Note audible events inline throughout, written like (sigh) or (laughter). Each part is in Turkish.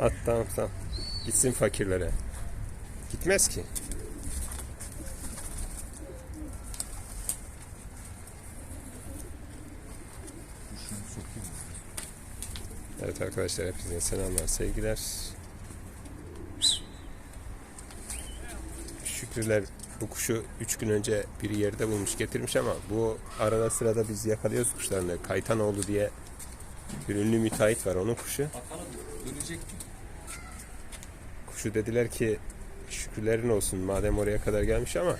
At tamam tamam. Gitsin fakirlere. Gitmez ki. Evet arkadaşlar hepinize selamlar, sevgiler. Şükrüler bu kuşu 3 gün önce bir yerde bulmuş getirmiş ama bu arada sırada biz yakalıyoruz kuşlarını. Kaytanoğlu diye bir ünlü müteahhit var onun kuşu. Dönecek mi? Kuşu dediler ki şükürlerin olsun madem oraya kadar gelmiş ama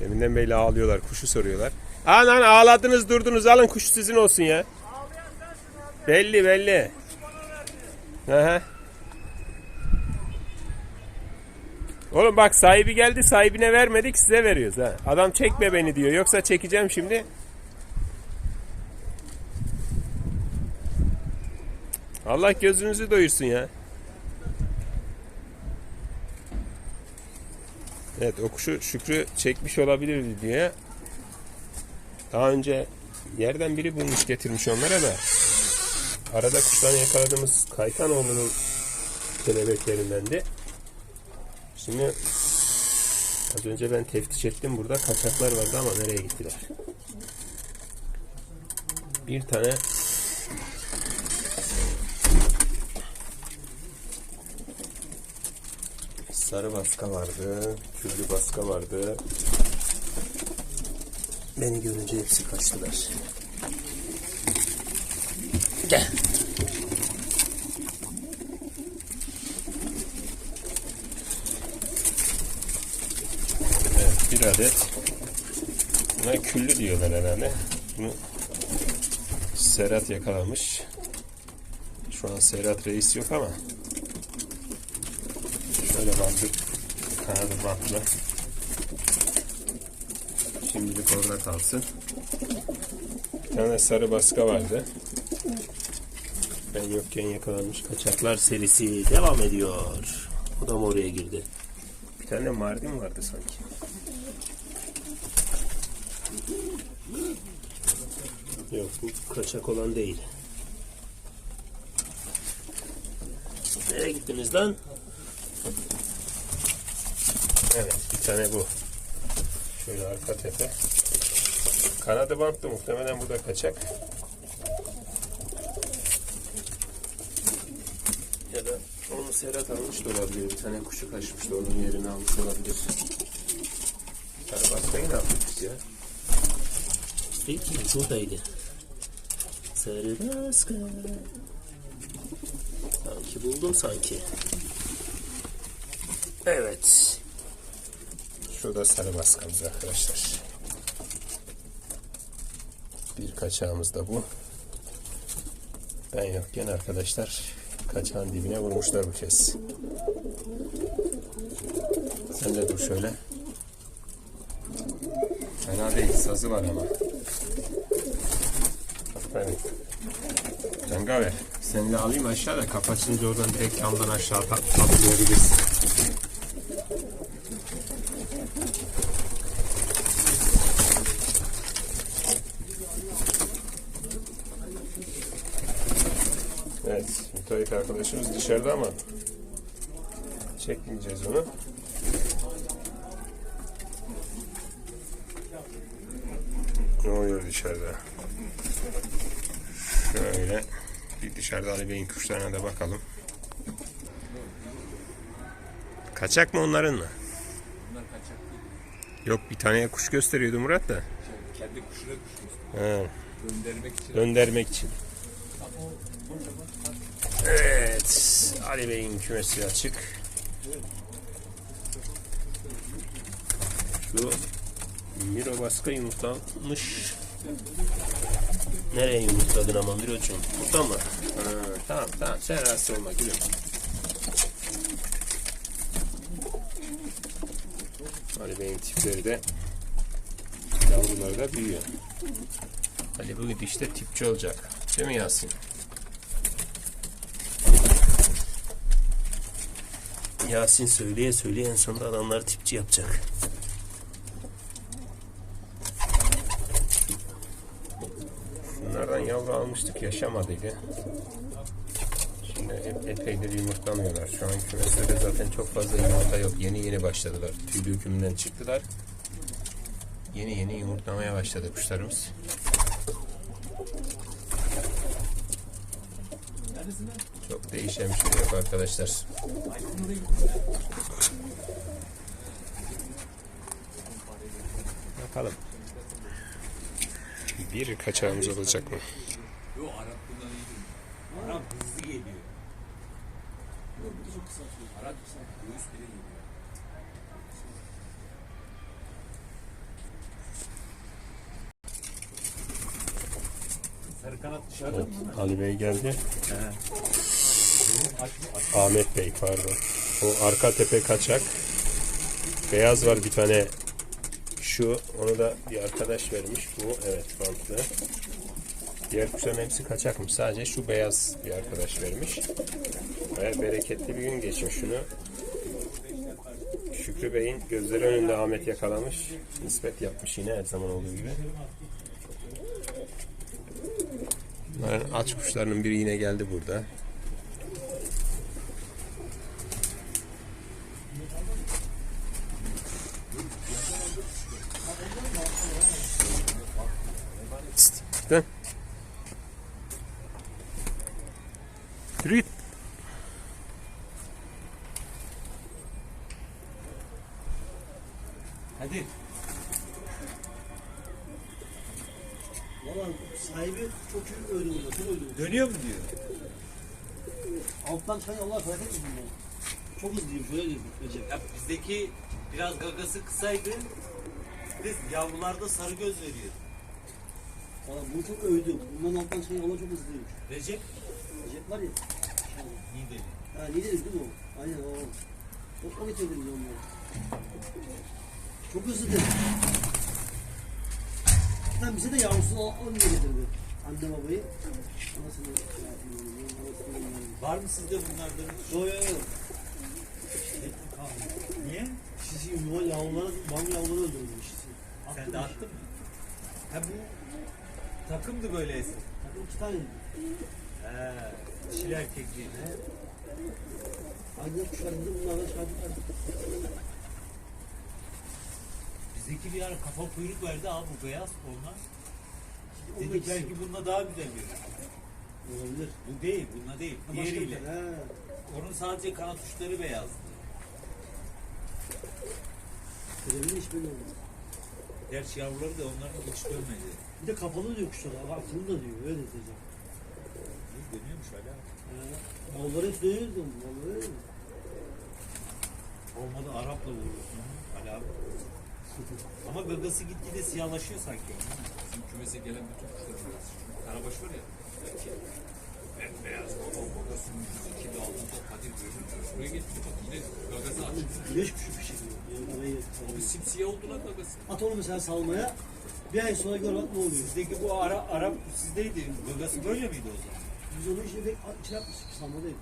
deminden beri ağlıyorlar kuşu soruyorlar. Anan ağladınız durdunuz alın kuş sizin olsun ya. Belli belli. Aha. Oğlum bak sahibi geldi sahibine vermedik size veriyoruz ha. Adam çekme beni diyor yoksa çekeceğim şimdi. Allah gözünüzü doyursun ya. Evet o kuşu Şükrü çekmiş olabilir diye. Daha önce yerden biri bulmuş getirmiş onlara da. Arada kuştan yakaladığımız Kaytanoğlu'nun kelebeklerindendi. Şimdi az önce ben teftiş ettim burada kaçaklar vardı ama nereye gittiler? Bir tane sarı baska vardı, küllü baska vardı. Beni görünce hepsi kaçtılar. Gel. Evet, bir adet. Buna küllü diyorlar herhalde. Bunu Serhat yakalamış. Şu an Serhat reis yok ama şöyle bantı kanadı bantlı. Şimdilik orada kalsın. Bir tane sarı baska vardı. Ben yokken yakalanmış kaçaklar serisi devam ediyor. O da mı oraya girdi? Bir tane mardin vardı sanki. Yok bu kaçak olan değil. Nereye gittiniz lan? Evet bir tane bu. Şöyle arka tepe. Kanadı bantlı muhtemelen bu da kaçak. Ya da onu Serhat almış da olabilir. Bir tane kuşu kaçmış da onun yerini almış olabilir. Karabaskayı ne yaptık biz ya? Peki buradaydı. Sarı baska. Sanki buldum sanki. Evet. Şurada sarı baskamız arkadaşlar. Bir kaçağımız da bu. Ben yokken arkadaşlar kaçağın dibine vurmuşlar bu kez. Sen de dur şöyle. Fena değil sazı var ama. Aferin. Cengaver seni de alayım aşağıda kapatınca oradan direkt camdan aşağı at- atlayabilirsin. Evet, müteahhit arkadaşımız dışarıda ama çekmeyeceğiz onu. Ne oluyor dışarıda? Şöyle bir dışarıda Ali Bey'in kuşlarına da bakalım. Kaçak mı onların mı? Bunlar kaçak değil. Yok bir taneye kuş gösteriyordu Murat da. Şey, kendi kuşuna düşmüş. Ha, Göndermek için. göndermek için. Evet. Ali Bey'in kümesi açık. Şu Miro baska yumurtlamış. Nereye yumurtladın ama Miro'cum? Burada mı? Ha, tamam tamam sen rahatsız olma gülüm. Ali Bey'in tipleri de yavruları da büyüyor. Ali bu gidişte tipçi olacak. Değil mi Yasin? Yasin söyleye söyleye en sonunda adamlar tipçi yapacak. Bunlardan yavru almıştık yaşamadıydı. Şimdi ep- epeydir yumurtlamıyorlar. Şu an kümeslerde zaten çok fazla yumurta yok. Yeni yeni başladılar. Tüy dökümünden çıktılar. Yeni yeni yumurtlamaya başladı kuşlarımız. Çok değişen bir şey yok arkadaşlar. Bakalım. Bir kaçağımız olacak mı? Yo Arap bundan iyi değil. Arap hızlı geliyor. Arap göğüs bile geliyor. Mı? Ali Bey geldi. Ahmet Bey pardon. O arka tepe kaçak. Beyaz var bir tane. Şu onu da bir arkadaş vermiş. Bu evet bantlı. Diğer kuşların hepsi kaçakmış. Sadece şu beyaz bir arkadaş vermiş. Baya bereketli bir gün geçmiş şunu. Şükrü Bey'in gözleri önünde Ahmet yakalamış. Nispet yapmış yine her zaman olduğu gibi. Bunların aç kuşlarının biri yine geldi burada. Dön. Yürü git. Hadi. Valla çok iyi öldü burada, çok öldü. Dönüyor mu diyor. Alttan çıkan Allah fayda etsin bundan. Çok hızlıyım, şöyle diyor Recep. Ya bizdeki biraz gagası kısaydı. Biz yavrularda sarı göz veriyor. Valla bunu çok övdüm. Bundan alttan çıkan Allah çok hızlıymış. Recep Recep var ya. iyi dedi. Ha dediniz değil mi o? Aynen o. Çok o getirdim biz onları. Çok hızlı dedi. Hatta bize de yavrusunu al, alın diye getirdi. Anne babayı. Anasını Var mı sizde bunlardan? Yo yo yo. Niye? Şişi yuva yavruları, bam yavruları öldürdü şişi. Sen de attın mı? Ha bu takımdı böyle eski. Takım iki tane. He. Dişili erkekli. Aynı kuşlarımızı bunlardan çıkarttık. Bizdeki bir ara kafa kuyruk verdi abi bu beyaz onlar. Dedik belki bununla daha güzel verir. Olabilir. Bu değil, bununla değil. Ha, başka bir Diğeriyle. Onun sadece kanat uçları beyazdı. Görebilir hiç belli olmaz. Gerçi yavruları da onların hiç dönmedi. Bir de kapalı diyor kuşlar. Abi aklını da diyor. Öyle diyeceğim. İyi dönüyormuş hala. Malları hep dönüyor diyorum. Malları öyle mi? Olmadı Arap'la vurursun. Hala. (laughs) Ama gagası gitgide siyahlaşıyor sanki. Bizim kümese gelen bütün kuşlar beyaz. Karabaş var ya. Erkek. Bembeyaz. Baba babasının yüzü kilo altında Kadir görünür. Şuraya getirdi bak yine gagası açık. Güneş kuşu bir şey diyor. Abi simsiyah oldu lan gagası. At onu mesela salmaya. Bir ay sonra gör bak ne oluyor. Sizdeki bu ara, Arap sizdeydi. Gagası böyle miydi o zaman? Biz onu işte içine yapmıştık. Salmadayım.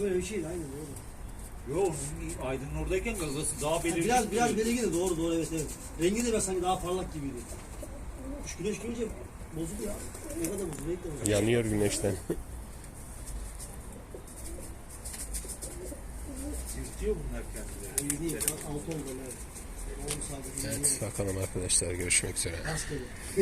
Böyle bir şeydi aynen doğru. Yok, Aydın'ın oradayken gagası daha Ha, belirgin. biraz biraz belirgin doğru doğru evet evet. Rengi de biraz sanki daha parlak gibiydi. Kuş güneş görünce bozuldu ya. Ne kadar bozuldu? Ne kadar bozuldu? Yanıyor güneşten. Sirtiyor bunlar kendileri. O yedi, altı oldu. Evet. Bakalım arkadaşlar görüşmek üzere. Rastgele. (laughs)